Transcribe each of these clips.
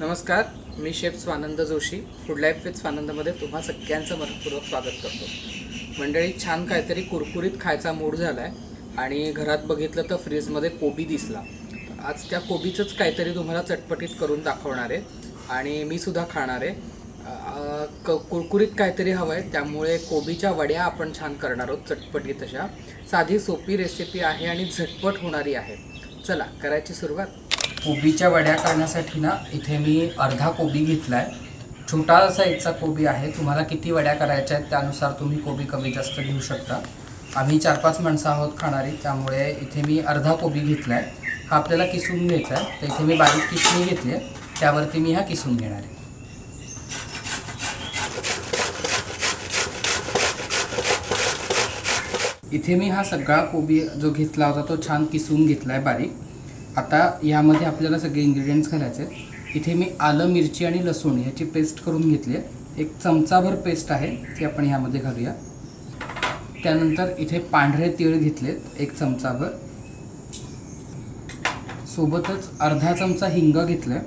नमस्कार मी chef Swanand Joshi. Food life with स्वानंदमध्ये तुम्हा सगळ्यांचं मनपूर्वक स्वागत करतो. मंडळी छान काहीतरी कुरकुरीत खायचा मूड झाला आहे आणि घरात बघितलं तर फ्रीजमध्ये कोबी दिसला. आज त्या कोबीचंच काहीतरी तुम्हाला चटपटीत करून दाखवणार आहे आणि मी सुद्धा खाणार आहे. क कुरकुरीत काहीतरी हवं आहे त्यामुळे कोबीच्या वड्या आपण छान करणार आहोत चटपटीत अशा साधी सोपी रेसिपी आहे आणि झटपट होणारी आहे. चला करायची सुरुवात. कोबीच्या वड्या करण्यासाठी ना इथे मी अर्धा कोबी घेतला आहे छोटा साईजचा कोबी आहे. तुम्हाला किती वड्या करायच्या आहेत त्यानुसार तुम्ही कोबी कमी जास्त घेऊ शकता. आम्ही चार पाच माणसं आहोत खाणारी त्यामुळे इथे मी अर्धा कोबी घेतला आहे हा आपल्याला किसून घ्यायचा आहे. तर इथे मी बारीक किसणी घेतली आहे. त्यावरती मी हा किसून घेणार आहे. इथे मी हा सगळा कोबी जो घेतला होता तो छान किसून घेतला आहे बारीक. आता यामध्ये आपल्याला सगळे इन्ग्रेडियंट्स घालायचे आहेत. इथे मी आलं मिरची आणि लसूण ह्याची पेस्ट करून घेतली आहे. एक चमचाभर पेस्ट आहे ती आपण ह्यामध्ये घालूया. त्यानंतर इथे पांढरे तीळ घेतलेत एक चमचाभर. सोबतच अर्धा चमचा हिंग घेतलं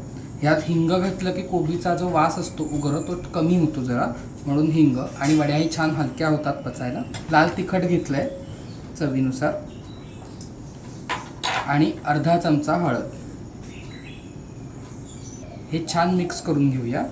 ह्यात हिंग घातलं की कोबीचा जो वास असतो उग्र तो कमी होतो जरा. म्हणून हिंग आणि वड्याही छान हलक्या होतात पचायला. लाल तिखट घेतलं आहे चवीनुसार. आणि अर्धा चमचा हळद. हे छान मिक्स करून घेऊया.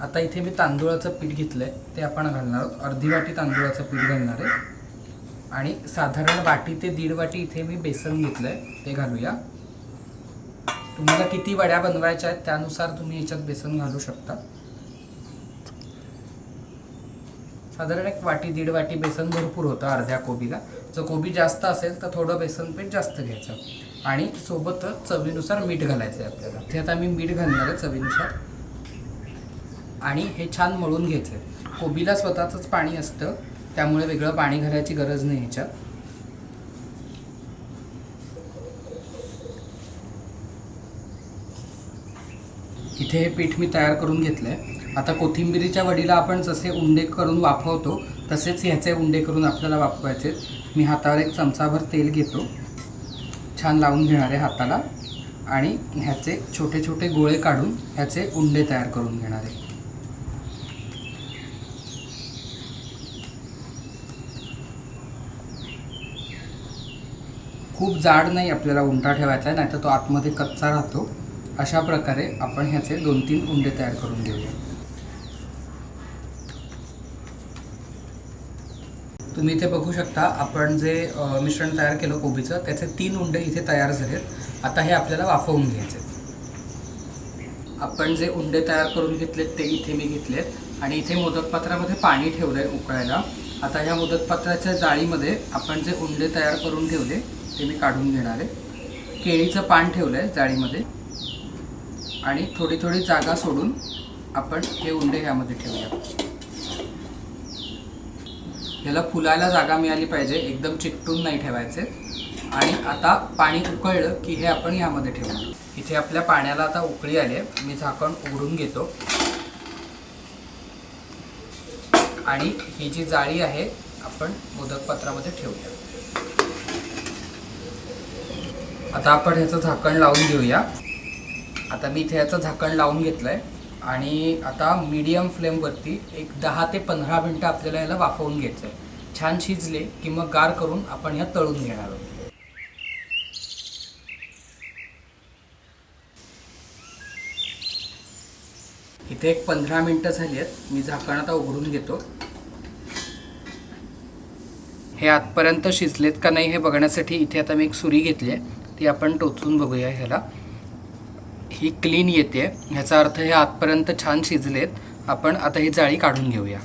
आता इथे मी तांदूळाचं पीठ घेतलंय. ते आपण घालणार आहोत. अर्धी वाटी तांदूळाचं पीठ घालणार आहे. आणि साधारण वाटी ते दीड वाटी इथे मी बेसन घेतलंय. ते घालूया. तुम्हाला किती वड्या बनवायच्या आहेत त्यानुसार तुम्ही याच्यात बेसन घालू शकता. साधारण एक वाटी दीड वाटी बेसन भरपूर होतं अर्ध्या कोबीला. जर कोबी जास्त असेल तर थोडं बेसन पीठ जास्त घ्यायचं. आणि सोबतच चवीनुसार मीठ घालायचं आहे आपल्याला. ते आता मी मीठ घालणार आहे चवीनुसार. आणि हे छान मळून घ्यायचं आहे. कोबीला स्वतःचंच पाणी असतं. त्यामुळे वेगळं पाणी घालायची गरज नाही ह्याच्यात इथे हे पीठ मी तयार करून घेतलं आहे आता कोथिंबिरीच्या वडीला आपण जसे उंडे करून वाफवतो तसेच ह्याचे उंडे करून आपल्याला वाफवायचे. मी हातावर एक चमचाभर तेल घेतो. छान लावून घेणार आहे हाताला. आणि ह्याचे छोटे छोटे गोळे काढून ह्याचे उंडे तयार करून घेणार आहे. खूप जाड नाही आपल्याला उंडा ठेवायचा आहे नाहीतर तो आतमध्ये कच्चा राहतो. अशा प्रकारे आपण ह्याचे दोन तीन उंडे तयार करून घेऊया. तुम्ही इथे बघू शकता आपण जे मिश्रण तयार केलं कोबीचं त्याचे तीन उंडे इथे तयार झालेत. आता हे आपल्याला वाफवून घ्यायचे. आपण जे उंडे तयार करून घेतलेत ते इथे मी घेतलेत. आणि इथे मोदकपात्रामध्ये पाणी ठेवलं आहे उकळायला. आता ह्या मोदकपात्राच्या जाळीमध्ये आपण जे उंडे तयार करून ठेवले ते मी काढून घेणार आहे. केळीचं पान ठेवलं आहे जाळीमध्ये. आणि थोडी थोडी जागा सोडून आपण हे उंडे ह्यामध्ये ठेवूया. ह्याला फुलायला जागा मिळाली पाहिजे एकदम चिकटून नाही ठेवायचे. आणि आता पाणी उकळलं की हे आपण यामध्ये ठेवू इथे आपल्या पाण्याला आता उकळी आली आहे. मी झाकण उघडून घेतो. आणि ही जी जाळी आहे आपण मोदकपत्रामध्ये ठेवूया. आता आपण ह्याचं झाकण लावून घेऊया. आता मी इथे याचं झाकण लावून घेतलं आहे आणि आता मीडियम फ्लेमवरती एक दहा ते पंधरा मिनटं आपल्याला याला वाफवून घ्यायचं आहे छान शिजले की मग गार करून आपण ह्या तळून घेणार आहोत. इथे एक पंधरा मिनटं झाली आहेत. मी झाकण आता उघडून घेतो. हे आतपर्यंत शिजलेत का नाही हे बघण्यासाठी इथे आता मी एक सुरी घेतली आहे. ती आपण टोचून बघूया ह्याला. ही क्लीन येते. ह्याचा अर्थ हे आतपर्यंत छान शिजलेत. आपण आता ही जाळी काढून घेऊया.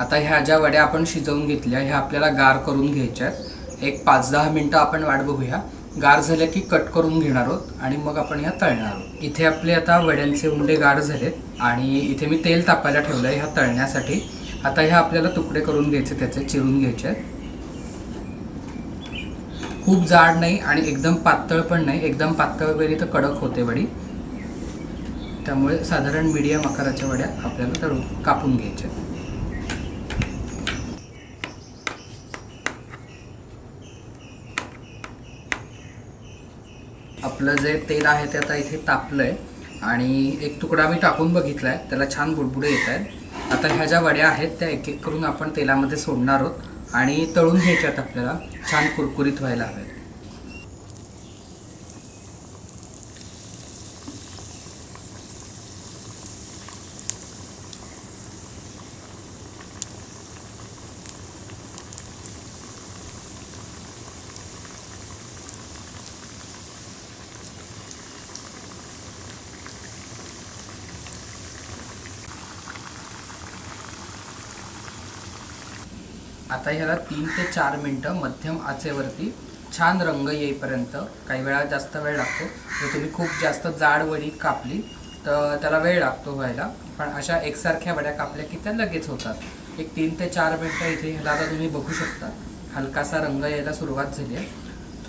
आता ह्या ज्या वड्या आपण शिजवून घेतल्या ह्या आपल्याला गार करून घ्यायच्या आहेत. एक पाच दहा मिनटं आपण वाट बघूया. गार झाल्या की कट करून घेणार आहोत आणि मग आपण ह्या तळणार आहोत. इथे आपले आता वड्यांचे उंडे गार झालेत आणि इथे मी तेल तापायला ठेवलं आहे ह्या तळण्यासाठी. आता ह्या आपल्याला तुकडे करून घ्यायचे त्याचे चिरून घ्यायचे आहेत. खूप जाड नाही आणि एकदम पातळ पण नाही. एकदम पातळ वगैरे तर कडक होते वडी. त्यामुळे साधारण मीडियम आकाराच्या वड्या आपल्याला तळून कापून घ्यायच्या. आपलं जे तेल आहे ते आता इथे तापलं आहे आणि एक तुकडा मी टाकून बघितला आहे त्याला छान बुडबुडे येत आहेत. आता ह्या ज्या वड्या आहेत त्या एक एक करून आपण तेलामध्ये सोडणार आहोत. आणि तळून घ्यायच्यात आपल्याला छान कुरकुरीत व्हायला हवेत आता ह्याला तीन ते चार मिनटं मध्यम आचेवरती छान रंग येईपर्यंत काही वेळा जास्त वेळ लागतो. जर तुम्ही खूप जास्त जाड वडी कापली तर त्याला वेळ लागतो व्हायला. पण अशा एकसारख्या वड्या कापल्या की त्या लगेच होतात. एक तीन ते चार मिनटं इथे ह्याला आता तुम्ही बघू शकता. हलकासा रंग यायला सुरुवात झाली आहे.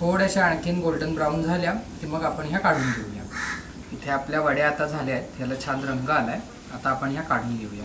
थोड्याशा आणखीन गोल्डन ब्राऊन झाल्या की मग आपण ह्या काढून घेऊया. इथे आपल्या वड्या आता झाल्या आहेत. ह्याला छान रंग आलाय. आता आपण ह्या काढून घेऊया.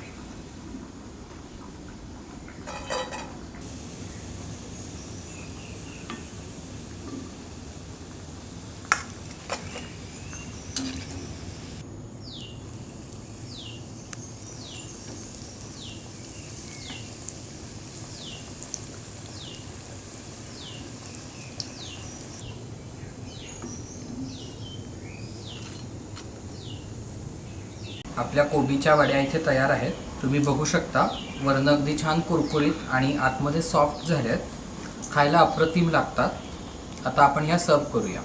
आपल्या कोबीच्या वड्या इथे तयार आहेत. तुम्ही बघू शकता वरण अगदी छान कुरकुरीत आणि आतमध्ये सॉफ्ट झाले आहेत. खायला अप्रतिम लागतात. आता आपण ह्या सर्व करूया.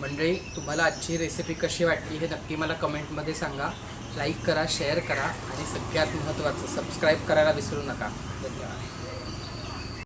मंडळी तुम्हाला आजची रेसिपी कशी वाटली हे नक्की मला कमेंटमध्ये सांगा. लाईक करा शेअर करा आणि सगळ्यात महत्त्वाचं सबस्क्राईब करायला विसरू नका. धन्यवाद.